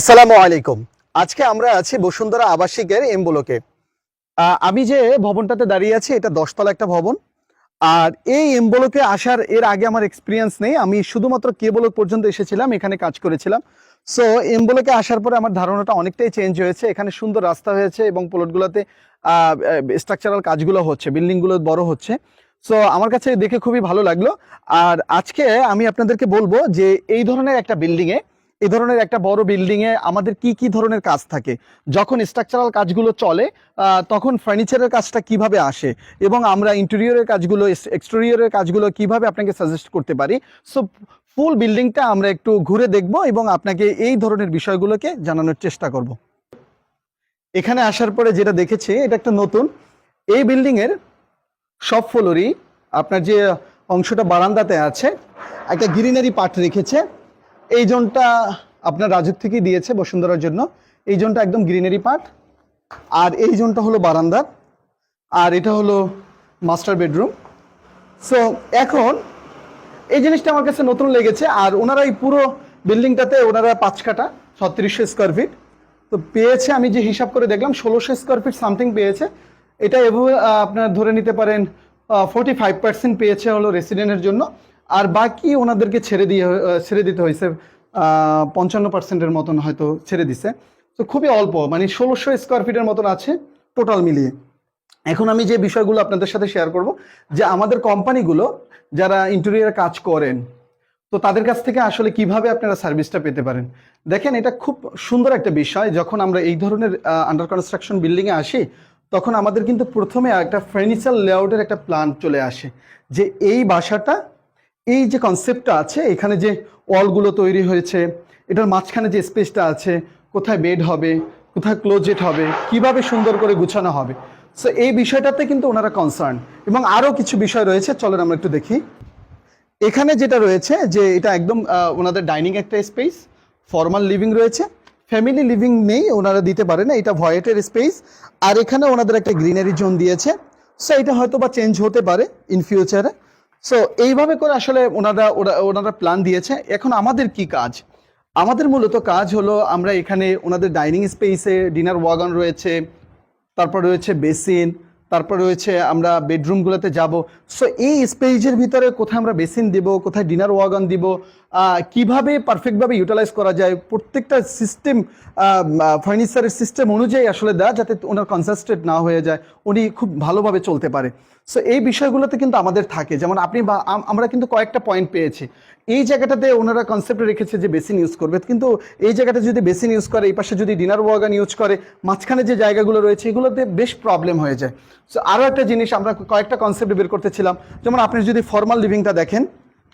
আসসালামু আলাইকুম। আজকে আমরা আছি বসুন্ধরা আবাসিকের এমবুলোকে। আহ, আমি যে ভবনটাতে দাঁড়িয়ে আছি এটা দশতলা একটা ভবন। আর এই এমবুলোকে আসার এর আগে আমার এক্সপিরিয়েন্স নেই। আমি শুধুমাত্র কেবলক পর্যন্ত এসেছিলাম এখানে কাজ করেছিলাম। সো এমবুলোকে আসার পরে আমার ধারণাটা অনেকটাই চেঞ্জ হয়েছে। এখানে সুন্দর রাস্তা হয়েছে এবং প্লটগুলোতে স্ট্রাকচারাল কাজগুলো হচ্ছে বিল্ডিংগুলো বড় হচ্ছে। সো আমার কাছে দেখে খুবই ভালো লাগল। আর আজকে আমি আপনাদেরকে বলব যে এই ধরনের একটা বিল্ডিংয়ে এই ধরনের একটা বড় বিল্ডিং এ আমাদের কি কি ধরনের কাজ থাকে? যখন স্ট্রাকচারাল কাজগুলো চলে তখন ফার্নিচারের কাজটা কীভাবে আসে? এবং আমরা ইন্টেরিয়রের কাজগুলো এক্সটেরিয়রের কাজগুলো কীভাবে আপনাকে সাজেস্ট করতে পারি? সো ফুল বিল্ডিংটা আমরা একটু ঘুরে দেখব এবং আপনাকে এই ধরনের বিষয়গুলোকে জানানোর চেষ্টা করব। এখানে আসার পরে যেটা দেখেছি, এটা একটা নতুন। এই বিল্ডিং এর সব ফ্লোরই আপনার যে অংশটা বারান্দাতে আছে, একটা গ্রিনারি পার্ট রেখেছে। এই জোনটা আপনার রাজুক থেকেই দিয়েছে বসুন্ধরার জন্য। এই জোনটা একদম গ্রিনারি পার্ট আর এই জোনটা হলো বারান্দার। আর এটা হলো মাস্টার বেডরুম। সো এখন এই জিনিসটা আমার কাছে নতুন লেগেছে। আর ওনারা এই পুরো বিল্ডিংটাতে ওনারা পাঁচ কাটা ছত্রিশশো স্কোয়ার ফিট তো পেয়েছে, আমি যে হিসাব করে দেখলাম, ষোলোশো স্কোয়ার ফিট সামথিং পেয়েছে। এটা এভাবে আপনার ধরে নিতে পারেন ফোর্টি ফাইভ পার্সেন্ট পেয়েছে হলো রেসিডেন্টের জন্য। আর বাকি ওনাদেরকে ছেড়ে দিয়ে ছেড়ে দিতে হয়েছে পঞ্চান্ন পার্সেন্টের মতন হয়তো ছেড়ে দিছে। তো খুবই অল্প মানে ষোলোশো স্কোয়ার ফিটের মতন আছে টোটাল মিলিয়ে। এখন আমি যে বিষয়গুলো আপনাদের সাথে শেয়ার করব, যে আমাদের কোম্পানিগুলো যারা ইন্টেরিয়ার কাজ করেন, তো তাদের কাছ থেকে আসলে কীভাবে আপনারা সার্ভিসটা পেতে পারেন? দেখেন, এটা খুব সুন্দর একটা বিষয়, যখন আমরা এই ধরনের আন্ডার কনস্ট্রাকশন বিল্ডিংয়ে আসি, তখন আমাদের কিন্তু প্রথমে একটা ফার্নিচার লেআউটের একটা প্ল্যান চলে আসে, যে এই বাসাটা এই যে কনসেপ্টটা আছে, এখানে যে ওয়ালগুলো তৈরি হয়েছে, এটার মাঝখানে যে স্পেসটা আছে, কোথায় বেড হবে, কোথায় ক্লোজেট হবে, কীভাবে সুন্দর করে গুছানো হবে। সো এই বিষয়টাতে কিন্তু ওনারা কনসার্ন এবং আরও কিছু বিষয় রয়েছে, চলেন আমরা একটু দেখি। এখানে যেটা রয়েছে, যে এটা একদম ওনাদের ডাইনিং একটা স্পেস ফর্মাল লিভিং রয়েছে। ফ্যামিলি লিভিং নেই, ওনারা দিতে পারে না, এটা ভয়েটের স্পেস আর এখানে ওনাদের একটা গ্রিনারি জোন দিয়েছে। সো এটা হয়তো বা চেঞ্জ হতে পারে ইন ফিউচারে সো এইভাবে করে আসলে ওনারা, ওরা, ওনারা প্ল্যান দিয়েছে। এখন আমাদের কি কাজ? আমাদের মূলত কাজ হলো আমরা এখানে ওনাদের ডাইনিং স্পেসে ডিনার ওয়াগন রয়েছে, তারপর রয়েছে বেসিন তারপর রয়েছে আমরা বেডরুমগুলোতে যাব। সো এই স্পেজের ভিতরে কোথায় আমরা বেসিন দিব, কোথায় ডিনার ওয়াগন দিব কীভাবে পারফেক্টভাবে ইউটিলাইজ করা যায়, প্রত্যেকটা সিস্টেম ফার্নিচারের সিস্টেম অনুযায়ী আসলে দেওয়া যাতে ওনার কনসাস্টেড না হয়ে যায়, উনি খুব ভালোভাবে চলতে পারে। সো এই বিষয়গুলোতে কিন্তু আমাদের থাকে। যেমন আপনি বা আমরা কিন্তু কয়েকটা পয়েন্ট পেয়েছি। এই জায়গাটাতে ওনারা কনসেপ্ট রেখেছে যে বেসিন ইউজ করবে। কিন্তু এই জায়গাটা যদি বেসিন ইউজ করে, এই পাশে যদি ডিনার ওয়াগান ইউজ করে, মাঝখানে যে জায়গাগুলো রয়েছে, এগুলোতে বেশ প্রবলেম হয়ে যায়। সো আরও একটা জিনিস আমরা কয়েকটা কনসেপ্ট বের করতেছিলাম। যেমন আপনি যদি ফর্মাল লিভিংটা দেখেন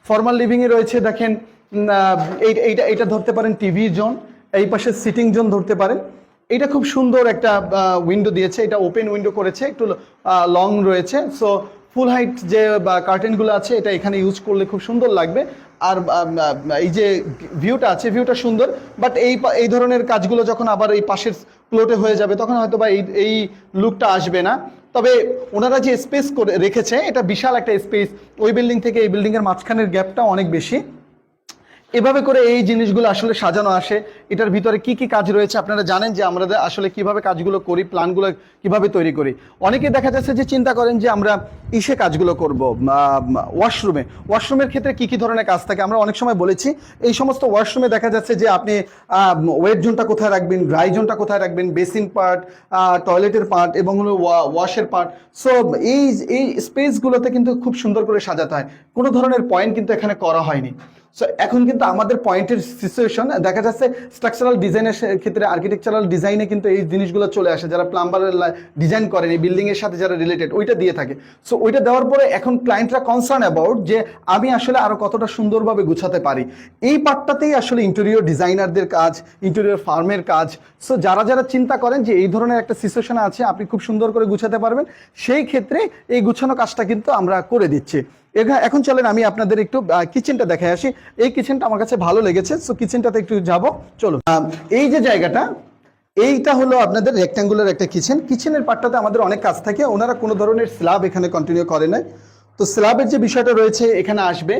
ফর্মাল লিভিংয়ে রয়েছে, দেখেন এই- এইটা এইটা ধরতে পারেন টিভি জোন এই পাশে সিটিং জোন ধরতে পারেন। এটা খুব সুন্দর একটা উইন্ডো দিয়েছে, এটা ওপেন উইন্ডো করেছে, একটু লং রয়েছে। সো ফুল হাইট যে কার্টেনগুলো আছে, এটা এখানে ইউজ করলে খুব সুন্দর লাগবে। আর এই যে ভিউটা আছে ভিউটা সুন্দর বাট এই এই ধরনের কাজগুলো যখন আবার এই পাশের প্লটে হয়ে যাবে, তখন হয়তো বা এই এই লুকটা আসবে না। তবে ওনারা যে স্পেস করে রেখেছে, এটা বিশাল একটা স্পেস ওই বিল্ডিং থেকে এই বিল্ডিংয়ের মাঝখানের গ্যাপটা অনেক বেশি। এভাবে করে এই জিনিসগুলো আসলে সাজানো আসে, এটার ভিতরে কি কি কাজ রয়েছে আপনারা জানেন যে আমরা আসলে কীভাবে কাজগুলো করি, প্ল্যানগুলো কীভাবে তৈরি করি। অনেকে দেখা যাচ্ছে যে চিন্তা করেন যে আমরা ইসে কাজগুলো করব ওয়াশরুমে। ওয়াশরুমের ক্ষেত্রে কি কি ধরনের কাজ থাকে? আমরা অনেক সময় বলেছি, এই সমস্ত ওয়াশরুমে দেখা যাচ্ছে যে আপনি ওয়েট জোনটা কোথায় রাখবেন ড্রাই জোনটা কোথায় রাখবেন বেসিন পার্ট টয়লেটের পার্ট এবং হলো ওয়াশের পার্ট সো এই এই স্পেসগুলোতে কিন্তু খুব সুন্দর করে সাজাতে হয়। কোনো ধরনের পয়েন্ট কিন্তু এখানে করা হয়নি। সো এখন কিন্তু আমাদের পয়েন্টের সিচুয়েশন দেখা যাচ্ছে স্ট্রাকচারাল ডিজাইনের ক্ষেত্রে আর্কিটেকচারাল ডিজাইনে কিন্তু এই জিনিসগুলো চলে আসে, যারা প্লাম্বারের ডিজাইন করেন, এই বিল্ডিং এর সাথে যারা রিলেটেড ওইটা দিয়ে থাকে। সো ওইটা দেওয়ার পরে এখন ক্লায়েন্টরা কনসার্ন অ্যাবাউট যে আমি আসলে আরও কতটা সুন্দরভাবে গুছাতে পারি। এই পার্টটাতেই আসলে ইন্টেরিয়র ডিজাইনারদের কাজ ইন্টেরিয়র ফার্মের কাজ। সো যারা যারা চিন্তা করেন যে এই ধরনের একটা সিচুয়েশন আছে, আপনি খুব সুন্দর করে গুছাতে পারবেন, সেই ক্ষেত্রে এই গুছানো কাজটা কিন্তু আমরা করে দিচ্ছি। এখন চলেন আমি আপনাদের একটু কিচেনটা দেখে আসি। এই কিচেনটা আমার কাছে ভালো লেগেছে সো কিচেনটাতে একটু যাব। চলো এই যে জায়গাটা, এইটা হলো আপনাদের রেক্ট্যাঙ্গুলার একটা কিচেন কিচেনের পার্টটাতে আমাদের অনেক কাজ থাকে, ওনারা কোনো ধরনের স্ল্যাব এখানে কন্টিনিউ করে নাই। তো স্ল্যাবের যে বিষয়টা রয়েছে, এখানে আসবে।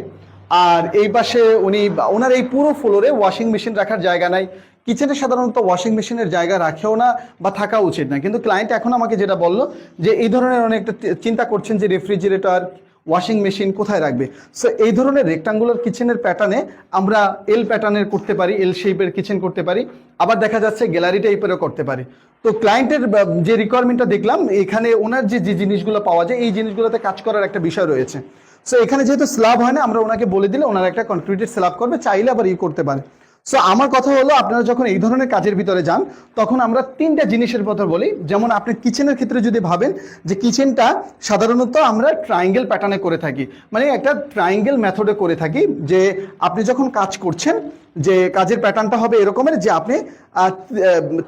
আর এই পাশে উনি, ওনার এই পুরো ফ্লোরে ওয়াশিং মেশিন রাখার জায়গা নাই। কিচেনে সাধারণত ওয়াশিং মেশিনের জায়গা রাখেও না বা থাকা উচিত না। কিন্তু ক্লায়েন্ট এখন আমাকে যেটা বলল, যে এই ধরনের অনেকটা চিন্তা করছেন যে রেফ্রিজারেটর ওয়াশিং মেশিন কোথায় রাখবে? সো এই ধরনের রেক্টাঙ্গুলার কিচেনের প্যাটার্নে আমরা এল প্যাটার্নের করতে পারি এল শেপের কিচেন করতে পারি, আবার দেখা যাচ্ছে গ্যালারি টাইপেরও করতে পারি। তো ক্লায়েন্টের যে রিকোয়ারমেন্টটা দেখলাম, এখানে ওনার যে যে জিনিসগুলো পাওয়া যায়, এই জিনিসগুলোতে কাজ করার একটা বিষয় রয়েছে। সো এখানে যেহেতু স্ল্যাব হয় না, আমরা ওনাকে বলে দিলে ওনারা একটা কনক্রিটের স্ল্যাব করবে, চাইলে আবার ই করতে পারে। সো আমার কথা হলো আপনারা যখন এই ধরনের কাজের ভিতরে যান, তখন আমরা তিনটা জিনিসের কথা বলি। যেমন আপনি কিচেনের ক্ষেত্রে যদি ভাবেন যে কিচেনটা সাধারণত আমরা ট্রায়াঙ্গেল প্যাটার্নে করে থাকি মানে একটা ট্রায়াঙ্গেল মেথডে করে থাকি যে আপনি যখন কাজ করছেন যে কাজের প্যাটার্নটা হবে এরকমের যে আপনি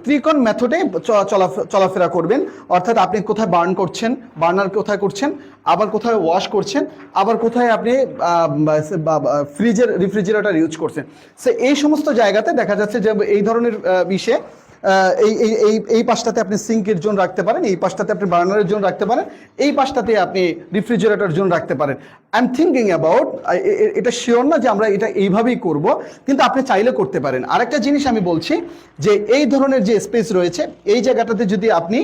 ত্রিকোণ মেথডে চলাফেরা করবেন। অর্থাৎ আপনি কোথায় বার্ন করছেন বার্নার কোথায় করছেন আবার কোথায় ওয়াশ করছেন আবার কোথায় আপনি ফ্রিজের রেফ্রিজারেটর ইউজ করছেন। সে এই সমস্ত জায়গাতে দেখা যাচ্ছে যে এই ধরনের আহ, এই এই এই পাশটাতে আপনি সিঙ্কের জোন রাখতে পারেন, এই পাশটাতে আপনি বার্নারের জোন রাখতে পারেন, এই পাশটাতে আপনি রেফ্রিজারেটর জোন রাখতে পারেন। আই এম থিঙ্কিং অ্যাবাউট এটা শিওর না যে আমরা এটা এইভাবেই করব, কিন্তু আপনি চাইলে করতে পারেন। আরেকটা জিনিস আমি বলছি যে এই ধরনের যে স্পেস রয়েছে, এই জায়গাটাতে যদি আপনি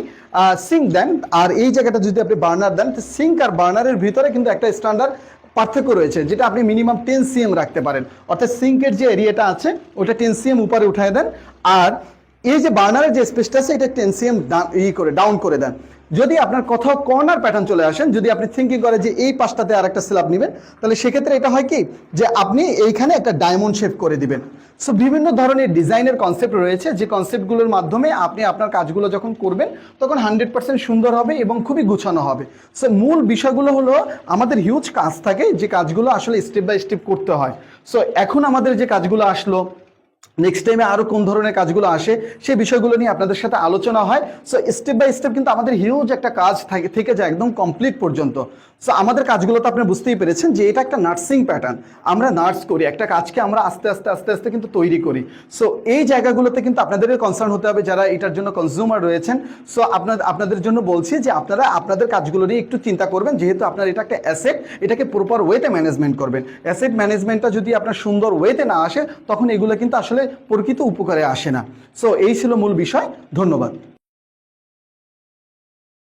সিঙ্ক দেন, আর এই জায়গাটা যদি আপনি বার্নার দেন, তো সিঙ্ক আর বার্নারের ভিতরে কিন্তু একটা স্ট্যান্ডার্ড পার্থক্য রয়েছে, যেটা আপনি মিনিমাম টেন সিএম রাখতে পারেন। অর্থাৎ সিঙ্কের যে এরিয়াটা আছে, ওটা টেন সিএম উপরে উঠায় দেন, আর এই যে বার্নারের যে স্পেসটা আছে, এটা টেন সিএম ই করে ডাউন করে দেন। যদি আপনার কোথাও কর্নার প্যাটার্ন চলে আসেন, যদি আপনি থিঙ্কিং করে যে এই পাশটাতে আর একটা স্ল্যাব নেবেন, তাহলে সেক্ষেত্রে এটা হয় কি? যে আপনি এইখানে একটা ডায়মন্ড শেপ করে দিবেন। সো বিভিন্ন ধরনের ডিজাইনের কনসেপ্ট রয়েছে। যে কনসেপ্টগুলোর মাধ্যমে আপনি আপনার কাজগুলো যখন করবেন, তখন হান্ড্রেড পার্সেন্ট সুন্দর হবে এবং খুবই গুছানো হবে। সো মূল বিষয়গুলো হলো, আমাদের হিউজ কাজ থাকে যে কাজগুলো আসলে স্টেপ বাই স্টেপ করতে হয়। সো এখন আমাদের যে কাজগুলো আসলো নেক্সট টাইমে আরও কোন ধরনের কাজগুলো আসে, সেই বিষয়গুলো নিয়ে আপনাদের সাথে আলোচনা হয়। সো স্টেপ বাই স্টেপ কিন্তু আমাদের হিউজ একটা কাজ থাকে, থেকে যায় একদম কমপ্লিট পর্যন্ত। সো আমাদের কাজগুলো তো আপনি বুঝতেই পেরেছেন যে এটা একটা নার্সিং প্যাটার্ন আমরা নার্স করি, একটা কাজকে আমরা আস্তে আস্তে আস্তে আস্তে কিন্তু তৈরি করি। সো এই জায়গাগুলোতে কিন্তু আপনাদের কনসার্ন হতে হবে যারা এটার জন্য কনজিউমার রয়েছেন। সো আপনার আপনাদের জন্য বলছি যে আপনারা আপনাদের কাজগুলো নিয়ে একটু চিন্তা করবেন, যেহেতু আপনার এটা একটা অ্যাসেট এটাকে প্রপার ওয়েতে ম্যানেজমেন্ট করবেন। অ্যাসেট ম্যানেজমেন্টটা যদি আপনার সুন্দর ওয়েতে না আসে, তখন এগুলো কিন্তু আসলে প্রকৃত উপকারে আসে না। সো এই ছিল মূল বিষয়। ধন্যবাদ।